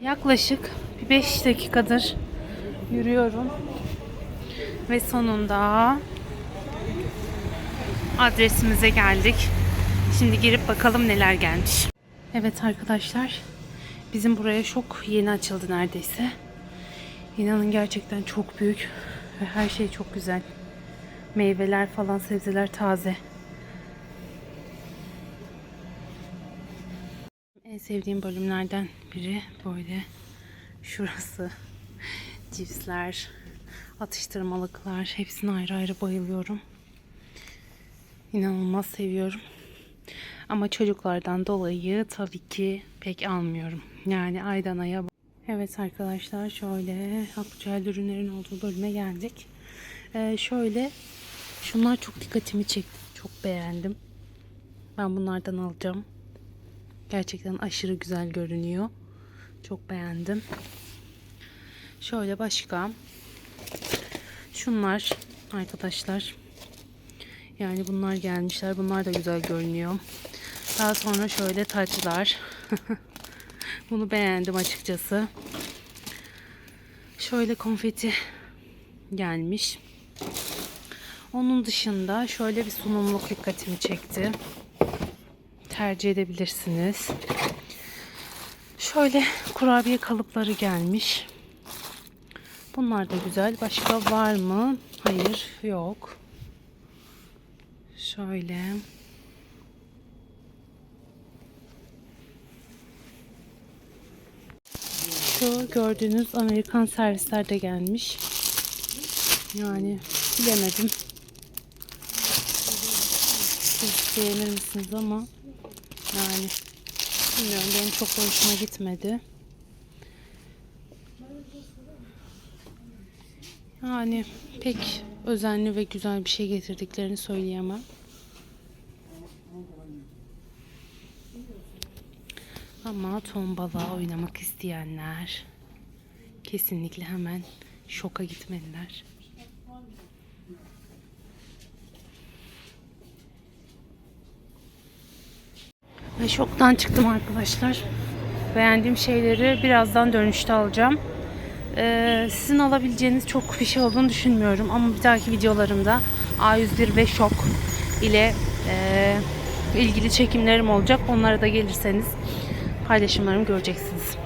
Yaklaşık bir 5 dakikadır yürüyorum. Ve sonunda adresimize geldik. Şimdi girip bakalım neler gelmiş. Evet arkadaşlar. Bizim buraya çok yeni açıldı neredeyse. İnanın gerçekten çok büyük ve her şey çok güzel. Meyveler falan, sebzeler taze. En sevdiğim bölümlerden biri böyle şurası. Cipsler, atıştırmalıklar hepsine ayrı ayrı bayılıyorum. İnanılmaz seviyorum. Ama çocuklardan dolayı tabii ki pek almıyorum. Yani aydan aya. Evet arkadaşlar şöyle aktüel ürünlerin olduğu bölüme geldik. Ee, şöyle şunlar çok dikkatimi çekti. Çok beğendim. Ben bunlardan alacağım. Gerçekten aşırı güzel görünüyor. Çok beğendim. Şöyle başka. Şunlar arkadaşlar. Yani bunlar gelmişler. Bunlar da güzel görünüyor. Daha sonra şöyle taclar. Bunu beğendim açıkçası. Şöyle konfeti gelmiş. Onun dışında şöyle bir sunumluk dikkatimi çekti. Tercih edebilirsiniz. Şöyle kurabiye kalıpları gelmiş. Bunlar da güzel. Başka var mı? Hayır, yok. Şöyle. Şu gördüğünüz Amerikan servisler de gelmiş. Yani bilemedim. Siz beğenir misiniz ama yani bilmiyorum benim çok hoşuma gitmedi. Yani pek özenli ve güzel bir şey getirdiklerini söyleyemem. Ama tombala oynamak isteyenler kesinlikle hemen şoka gitmeliler. Ve şoktan çıktım arkadaşlar. Beğendiğim şeyleri birazdan dönüşte alacağım. Ee, sizin alabileceğiniz çok bir şey olduğunu düşünmüyorum. Ama bir dahaki videolarımda A101 ve Şok ile e, ilgili çekimlerim olacak. Onlara da gelirseniz paylaşımlarımı göreceksiniz.